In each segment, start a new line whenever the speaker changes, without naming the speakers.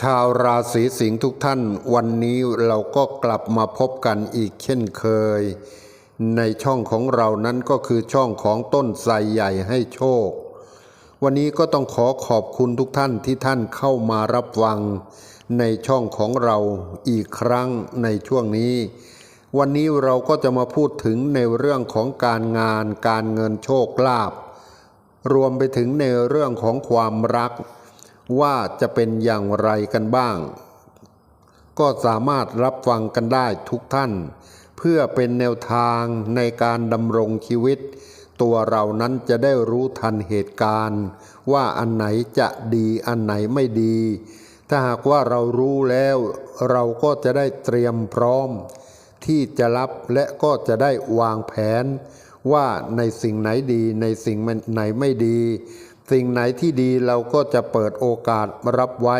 ชาวราศีสิงห์ทุกท่านวันนี้เราก็กลับมาพบกันอีกเช่นเคย ในช่องของเรานั้นก็คือช่องของต้นไทรใหญ่ให้โชค วันนี้ก็ต้องขอขอบคุณทุกท่านที่ท่านเข้ามารับฟัง ในช่องของเราอีกครั้งในช่วงนี้ วันนี้เราก็จะมาพูดถึงในเรื่องของการงานการเงินโชคลาภรวมไปถึงในเรื่องของความรัก ว่าจะเป็นอย่างไรกันบ้าง ก็สามารถรับฟังกันได้ทุกท่าน เพื่อเป็นแนวทางในการดำรงชีวิต ตัวเรานั้นจะได้รู้ทันเหตุการณ์ ว่าอันไหนจะดีอันไหนไม่ดี ถ้าหากว่าเรารู้แล้ว เราก็จะได้เตรียมพร้อม ที่จะรับและก็จะได้วางแผนว่าในสิ่งไหนดีในสิ่งไหนไม่ดี สิ่งไหนที่ดีเราก็จะเปิดโอกาสรับไว้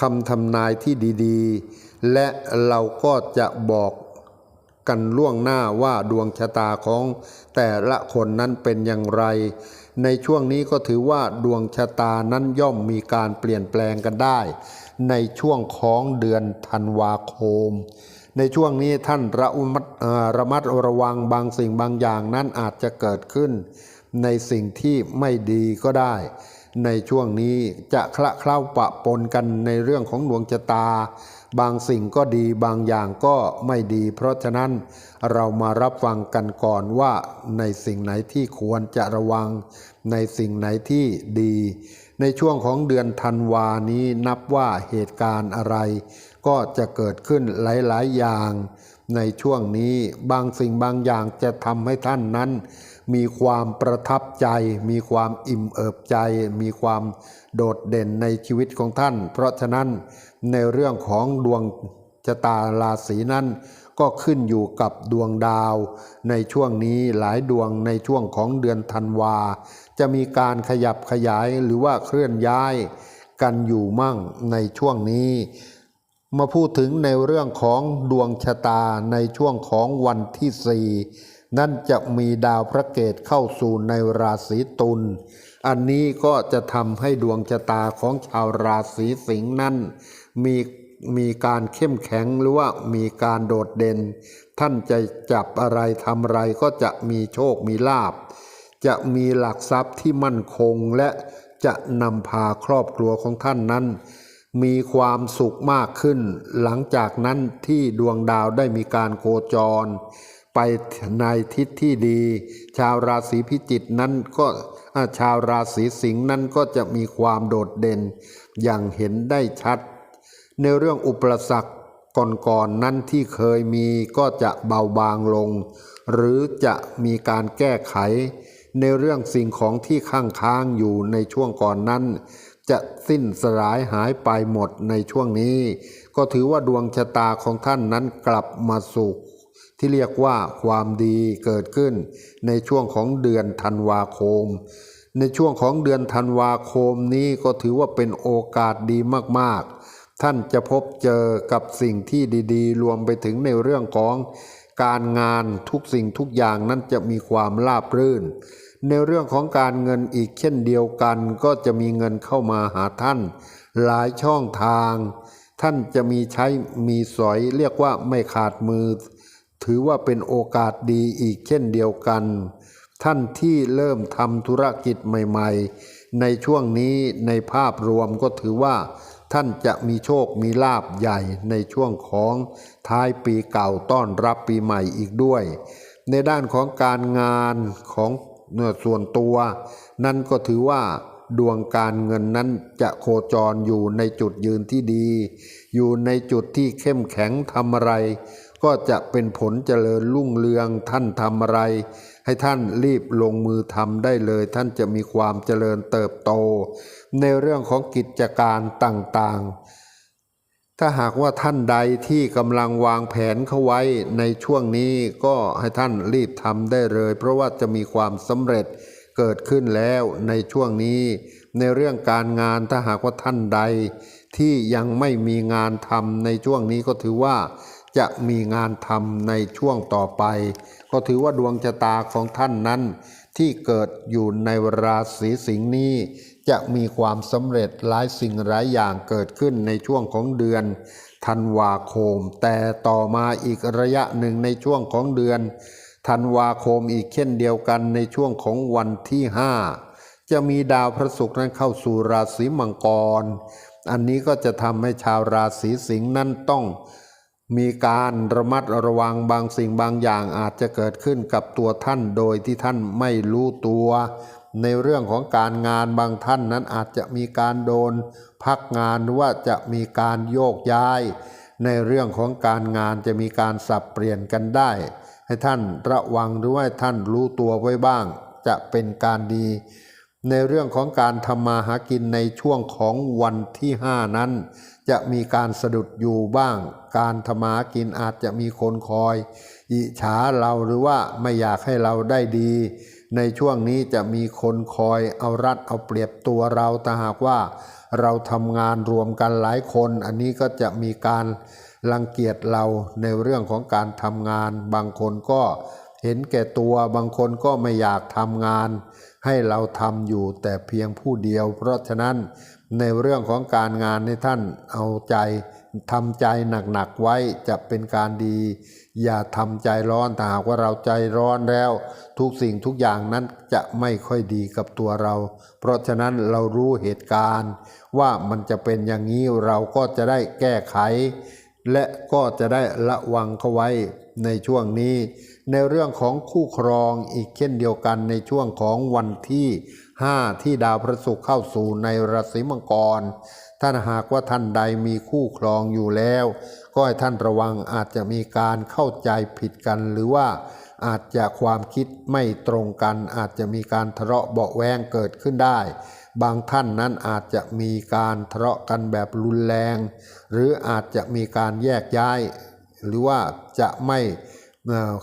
คำทำนายที่ดีๆ และเราก็จะบอกกันล่วงหน้าว่าดวงชะตาของแต่ละคนนั้นเป็นอย่างไร ในช่วงนี้ก็ถือว่าดวงชะตานั้นย่อมมีการเปลี่ยนแปลงกันได้ ในช่วงของเดือนธันวาคม ในช่วงนี้ท่านระมัดระมัดระวังบางสิ่งบางอย่างนั้นอาจจะเกิดขึ้น ในสิ่งที่ไม่ดีก็ได้ ในช่วงนี้จะคละเคล้าปะปนกันในเรื่องของดวงชะตา บางสิ่งก็ดีบางอย่างก็ไม่ดี เพราะฉะนั้นเรามารับฟังกันก่อนว่าในสิ่งไหนที่ควรจะระวัง ในสิ่งไหนที่ดี ในช่วงของเดือนธันวานี้นับว่าเหตุการณ์อะไร ก็จะเกิดขึ้นหลาย ๆ อย่าง ในช่วงนี้บางสิ่งบางอย่างจะทำให้ท่านนั้น มีความประทับใจ มีความอิ่มเอิบใจ มีความโดดเด่นในชีวิตของท่าน เพราะฉะนั้นในเรื่องของดวงชะตาราศีนั้นก็ขึ้นอยู่กับดวงดาว ในช่วงนี้หลายดวงในช่วงของเดือนธันวา จะมีการขยับขยายหรือว่าเคลื่อนย้ายกันอยู่มั่งในช่วงนี้ มาพูดถึงในเรื่องของดวงชะตาในช่วงของวันที่สี่ นั่นจะมีดาวพระเกตเข้าสู่ในราศีตุล อันนี้ก็จะทำให้ดวงชะตาของชาวราศีสิงห์นั้นมีมีการเข้มแข็งหรือว่ามีการโดดเด่น ท่านจะจับอะไรทำอะไรก็จะมีโชคมีลาบ จะมีหลักทรัพย์ที่มั่นคงและจะนำพาครอบครัวของท่านนั้น มีความสุขมากขึ้น หลังจากนั้นที่ดวงดาวได้มีการโคจร ไปในทิศที่ดี ชาวราศีพิจิกนั้นก็ชาวราศีสิงห์นั้นก็จะมีความโดดเด่น อย่างเห็นได้ชัด ในเรื่องอุปสรรคก่อนๆนนั้นที่เคยมีก็จะเบาบางลง หรือจะมีการแก้ไข ในเรื่องสิ่งของที่ข้างค้างอยู่ในช่วงก่อนนั้น จะสิ้นสลายหายไปหมดในช่วงนี้ ก็ถือว่าดวงชะตาของท่านนั้นกลับมาสู่ ที่เรียกว่าความดีเกิดขึ้นในช่วงของเดือนธันวาคม ในช่วงของเดือนธันวาคมนี้ก็ถือว่าเป็นโอกาสดีมากๆ ท่านจะพบเจอกับสิ่งที่ดีๆ รวมไปถึงในเรื่องของการงานทุกสิ่งทุกอย่างนั้นจะมีความราบรื่น ในเรื่องของการเงินอีกเช่นเดียวกันก็จะมีเงินเข้ามาหาท่าน หลายช่องทาง ท่านจะมีใช้มีสอยเรียกว่าไม่ขาดมือ ถือว่าเป็นโอกาสดีอีกเช่นเดียวกัน ท่านที่เริ่มทำธุรกิจใหม่ ๆ ในช่วงนี้ในภาพรวมก็ถือว่า ท่านจะมีโชคมีลาบใหญ่ในช่วงของท้ายปีเก่าต้อนรับปีใหม่อีกด้วย ในด้านของการงานของส่วนตัว นั่นก็ถือว่าดวงการเงินนั้นจะโคจรอยู่ในจุดยืนที่ดี อยู่ในจุดที่เข้มแข็งทำอะไร ก็จะเป็นผลเจริญรุ่งเรืองท่านทำอะไร ให้ท่านรีบลงมือทำได้เลย ท่านจะมีความเจริญเติบโต ในเรื่องของกิจการต่างๆ ถ้าหากว่าท่านใดที่กำลังวางแผนเข้าไว้ในช่วงนี้ก็ให้ท่านรีบทำได้เลย เพราะว่าจะมีความสำเร็จเกิดขึ้นแล้วในช่วงนี้ ในเรื่องการงานถ้าหากว่าท่านใด ที่ยังไม่มีงานทำในช่วงนี้ก็ถือว่า จะมีงานทำในช่วงต่อไป ก็ถือว่าดวงชะตาของท่านนั้น ที่เกิดอยู่ในราศีสิงห์นี้ จะมีความสำเร็จหลายสิ่งหลายอย่างเกิดขึ้นในช่วงของเดือนธันวาคม แต่ต่อมาอีกระยะหนึ่งในช่วงของเดือนธันวาคมอีกเช่นเดียวกันในช่วงของวันที่ห้าจะมีดาวพระศุกร์นั้นเข้าสู่ราศีมังกร อันนี้ก็จะทำให้ชาวราศีสิงห์นั้นต้อง มีการระมัดระวังบางสิ่งบางอย่างอาจจะเกิดขึ้นกับตัวท่านโดยที่ท่านไม่รู้ตัว ในเรื่องของการงานบางท่านนั้นอาจจะมีการโดน พักงานหรือว่าจะมีการโยกย้าย ในเรื่องของการงานจะมีการสับเปลี่ยนกันได้ ให้ท่านระวังหรือว่าท่านรู้ตัวไว้บ้าง จะเป็นการดี ในเรื่องของการทำมาหากินในช่วงของวันที่ห้านั้น จะมีการสะดุดอยู่บ้าง การทำมาหากินอาจจะมีคนคอย อิจฉาเราหรือว่าไม่อยากให้เราได้ดี ในช่วงนี้จะมีคนคอยเอารัดเอาเปรียบตัวเราแต่หากว่าเราทำงานรวมกันหลายคน อันนี้ก็จะมีการรังเกียจเราในเรื่องของการทำงาน บางคนก็ เห็นแก่ตัวบางคนก็ไม่อยากทำงาน ให้เราทำอยู่แต่เพียงผู้เดียว เพราะฉะนั้นในเรื่องของการงานในท่านเอาใจทำใจหนักๆไว้จะเป็นการดี อย่าทำใจร้อนถ้าหากว่าเราใจร้อนแล้ว ทุกสิ่งทุกอย่างนั้นจะไม่ค่อยดีกับตัวเรา เพราะฉะนั้นเรารู้เหตุการณ์ ว่ามันจะเป็นอย่างนี้เราก็จะได้แก้ไข และก็จะได้ระวังเขาไว้ ในช่วงนี้ ในเรื่องของคู่ครองอีกเช่นเดียวกันในช่วงของวันที่ 5 ที่ดาวพระศุกร์เข้าสู่ในราศีมังกรท่านหากว่าท่านใดมีคู่ครองอยู่แล้ว ก็ให้ท่านระวังอาจจะมีการเข้าใจผิดกัน หรือว่าอาจจะความคิดไม่ตรงกัน อาจจะมีการทะเลาะเบาแวงเกิดขึ้นได้ บางท่านนั้นอาจจะมีการทะเลาะกันแบบรุนแรง หรืออาจจะมีการแยกย้าย หรือว่าจะไม่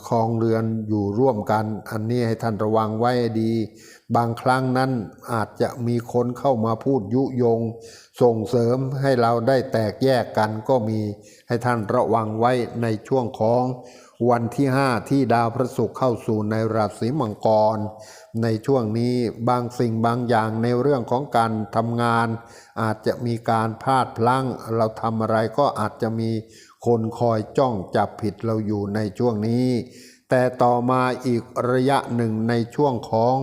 ครองเรือนอยู่ร่วมกัน อันนี้ให้ท่านระวังไว้ดี บางครั้งนั้นอาจจะมีคนเข้ามาพูดยุยง ส่งเสริมให้เราได้แตกแยกกันก็มีให้ท่านระวังไว้ในช่วงของวันที่ 5 ที่ดาวพระศุกร์เข้าสู่ในราศีมังกร ในช่วงนี้บางสิ่งบางอย่างในเรื่องของการทำงาน อาจจะมีการพลาดพลั้งเราทำอะไรก็อาจจะมี คนคอยจ้องจับผิดเราอยู่ในช่วงนี้ แต่ต่อมาอีกระยะหนึ่งในช่วงของ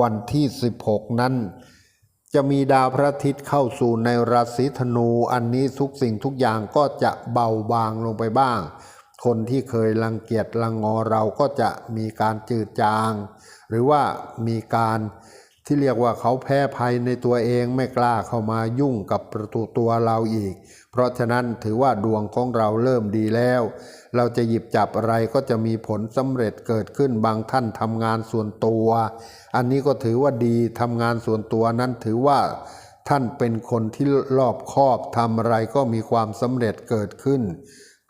วันที่ 16 นั้น จะมีดาวพระอาทิตย์เข้าสู่ในราศีธนู อันนี้ทุกสิ่งทุกอย่างก็จะเบาบางลงไปบ้าง คนที่เคยรังเกียจรังงอเราก็จะมีการจืดจาง หรือว่ามีการ ที่เรียกว่าเขาแพ้ภัยในตัวเองไม่กล้าเข้ามายุ่งกับประตูตัวเราอีก เพราะฉะนั้นถือว่าดวงของเราเริ่มดีแล้ว เราจะหยิบจับอะไรก็จะมีผลสำเร็จเกิดขึ้นบางท่านทำงานส่วนตัว อันนี้ก็ถือว่าดีทำงานส่วนตัวนั้นถือว่าท่านเป็นคนที่รอบคอบทำอะไรก็มีความสำเร็จเกิดขึ้น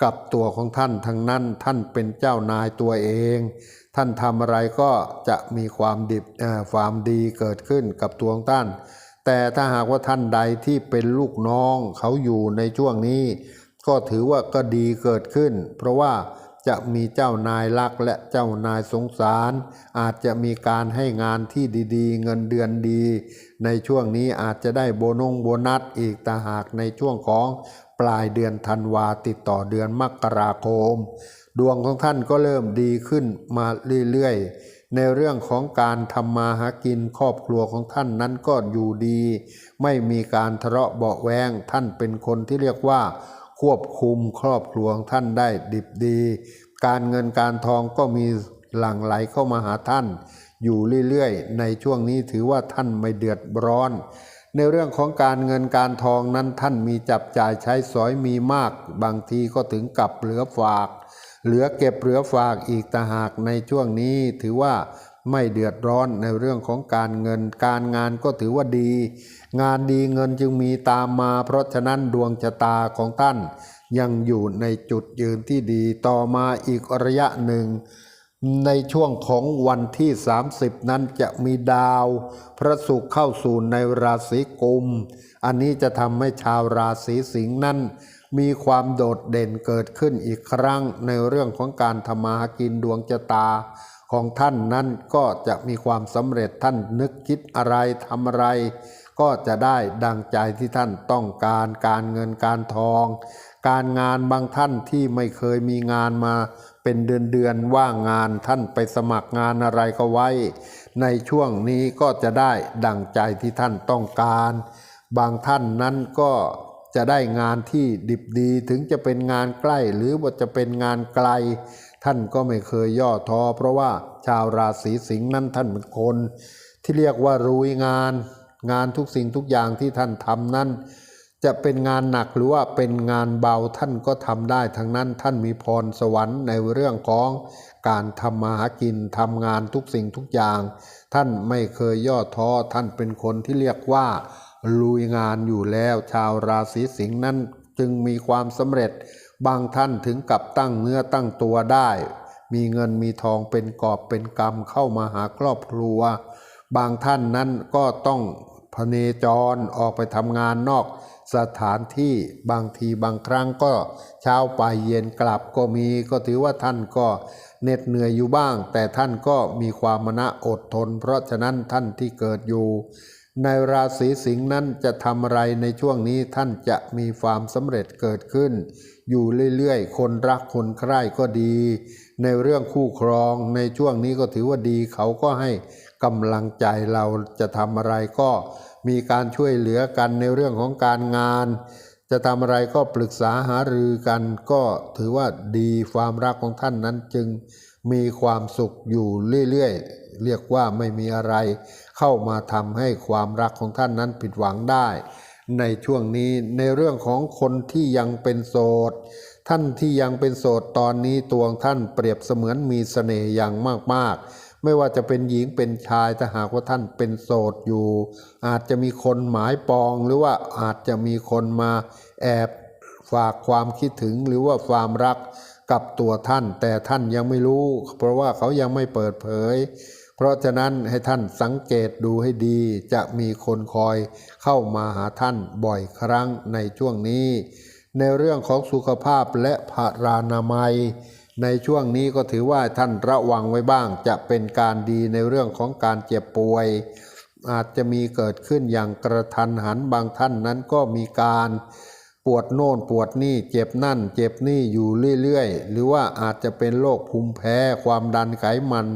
กับตัวของท่านทั้งนั้นท่านเป็นเจ้านายตัวเอง ท่านทำอะไรก็จะมีความดิบความดีเกิดขึ้นกับตัวของท่าน แต่ถ้าหากว่าท่านใดที่เป็นลูกน้องเขาอยู่ในช่วงนี้ ก็ถือว่าก็ดีเกิดขึ้น เพราะว่าจะมีเจ้านายรักและเจ้านายสงสาร อาจจะมีการให้งานที่ดีๆ เงินเดือนดี ในช่วงนี้อาจจะได้โบนงโบนัสอีกแต่หากในช่วงของ ปลายเดือนธันวาติดต่อเดือนมกราคม ดวงของท่านก็เริ่มดีขึ้นมาเรื่อยๆ ในเรื่องของการทำมาหากินครอบครัวของท่านนั้นก็อยู่ดี ไม่มีการทะเลาะเบาแวงท่านเป็นคนที่เรียกว่า ควบคุมครอบครัวของท่านได้ดิบดี การเงินการทองก็มีหลั่งไหลเข้ามาหาท่าน อยู่เรื่อยๆ ในช่วงนี้ถือว่าท่านไม่เดือดร้อน ในเรื่องของการเงินการทองนั้นท่านมีจับจ่ายใช้สอยมีมาก บางทีก็ถึงกับเหลือฝาก เหลือเก็บเหลือฝากอีกต่หากในช่วงนี้ถือว่าไม่เดือดร้อนในเรื่องของการเงินการงานก็ถือว่าดี งานดีเงินจึงมีตามมา เพราะฉะนั้นดวงชะตาของท่าน ยังอยู่ในจุดยืนที่ดีต่อมาอีกระยะหนึ่ง ในช่วงของวันที่ 30 นั้นจะมีดาว พระศุกร์เข้าสู่ในราศีกุม อันนี้จะทำให้ชาวราศีสิงห์นั้น มีความโดดเด่นเกิดขึ้นอีกครั้งในเรื่องของการทำมาหากินดวงชะตาของท่านนั้นก็จะมีความสำเร็จท่านนึกคิดอะไรทำอะไร ก็จะได้ดังใจที่ท่านต้องการการเงินการทอง การงานบางท่านที่ไม่เคยมีงานมาเป็นเดือนเดือนว่างงานท่านไปสมัครงานอะไรก็ไว้ ในช่วงนี้ก็จะได้ดังใจที่ท่านต้องการ บางท่านนั้นก็จะได้งานที่ดิบดีถึงจะเป็นงานใกล้หรือว่าจะเป็นงานไกล ท่านก็ไม่เคยย่อท้อเพราะว่าชาวราศีสิงห์นั้นท่านเป็นคน ที่เรียกว่ารุยงาน งานทุกสิ่งทุกอย่างที่ท่านทำนั้น จะเป็นงานหนักหรือว่าเป็นงานเบาท่านก็ทำได้ทั้งนั้นท่านมีพรสวรรค์ในเรื่องของการทำมาหากินทำงานทุกสิ่งทุกอย่าง ท่านไม่เคยย่อท้อท่านเป็นคนที่เรียกว่า ลุยงานอยู่แล้วชาวราศีสิงห์นั้นจึงมีความสำเร็จ บางท่านถึงกับตั้งเนื้อตั้งตัวได้ มีเงินมีทองเป็นกอบเป็นกำเข้ามาหาครอบครัว บางท่านนั้นก็ต้อง พเนจรออกไปทำงานนอกสถานที่บางทีบางครั้งก็เช้าไปเย็นกลับก็มีก็ถือว่าท่านก็เหน็ดเหนื่อยอยู่บ้าง แต่ท่านก็มีความมณะอดทน เพราะฉะนั้นท่านที่เกิดอยู่ ในราศีสิงห์นั้นจะทำอะไรในช่วงนี้ท่านจะมีความสำเร็จเกิดขึ้น อยู่เรื่อยๆ คนรักคนใคร่ก็ดี ในเรื่องคู่ครองในช่วงนี้ก็ถือว่าดี เขาก็ให้กำลังใจเราจะทำอะไรก็มีการช่วยเหลือกันในเรื่องของการงาน จะทำอะไรก็ปรึกษาหารือกัน ก็ถือว่าดีความรักของท่านนั้นจึงมีความสุขอยู่เรื่อยๆ เรียกว่าไม่มีอะไร เข้ามาทำให้ความรักของท่านนั้นผิดหวังได้ ในช่วงนี้ในเรื่องของคนที่ยังเป็นโสด ท่านที่ยังเป็นโสดตอนนี้ตัวงท่านเปรียบเสมือนมีเสน่ห์อย่างมากๆ ไม่ว่าจะเป็นหญิงเป็นชายถ้าหากว่าท่านเป็นโสดอยู่ อาจจะมีคนหมายปองหรือว่าอาจจะมีคนมาแอบฝากความคิดถึงหรือว่าความรักกับตัวท่าน แต่ท่านยังไม่รู้ เพราะว่าเขายังไม่เปิดเผย เพราะฉะนั้นให้ท่านสังเกตดูให้ดี จะมีคนคอยเข้ามาหาท่านบ่อยครั้งในช่วงนี้ ในเรื่องของสุขภาพและพารานามัย ในช่วงนี้ก็ถือว่าท่านระวังไว้บ้าง จะเป็นการดีในเรื่องของการเจ็บป่วย อาจจะมีเกิดขึ้นอย่างกระทันหันบางท่านนั้นก็มีการปวดโน่นปวดนี่เจ็บนั่น เจ็บนี่อยู่เรื่อยๆ หรือว่าอาจจะเป็นโรคภูมิแพ้ ความดันไขมัน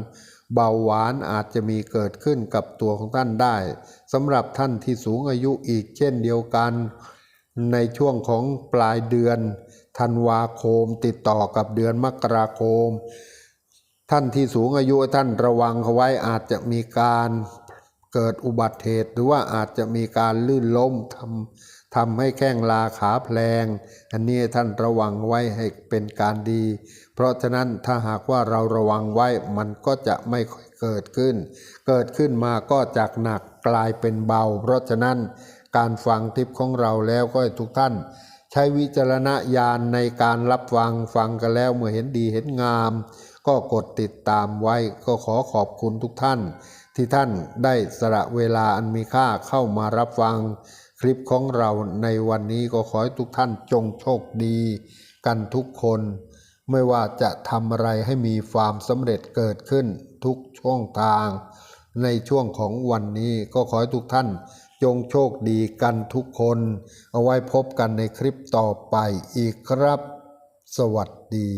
เบาหวานอาจจะมีเกิดขึ้นกับตัวของท่านได้สำหรับท่านที่สูงอายุอีกเช่นเดียวกัน ในช่วงของปลายเดือนธันวาคมติดต่อกับเดือนมกราคม ท่านที่สูงอายุท่านระวังเขาไว้อาจจะมีการเกิดอุบัติเหตุ หรือว่าอาจจะมีการลื่นล้มทำทำให้แข้งลาขาแพลง อันนี้ท่านระวังไว้ให้เป็นการดี เพราะฉะนั้นถ้าหากว่าเราระวังไว้มันก็จะไม่ค่อยเกิดขึ้น เกิดขึ้นมาก็จากหนักกลายเป็นเบา เพราะฉะนั้น การฟังทิปของเราแล้วก็ให้ทุกท่าน ใช้วิจารณญาณในการรับฟังฟังกันแล้วเมื่อเห็นดีเห็นงาม ก็กดติดตามไว้ก็ขอขอบคุณทุกท่าน ที่ท่านได้สละเวลาอันมีค่าเข้ามารับฟัง คลิปของเราในวันนี้ก็ขอให้ทุกท่านจงโชคดี กันทุกคน ไม่ว่าจะทำอะไรให้มีความสำเร็จเกิดขึ้นทุกช่องทาง ในช่วงของวันนี้ก็ขอให้ทุกท่าน จงโชคดีกันทุกคน เอาไว้พบกันในคลิปต่อไปอีกครับ สวัสดี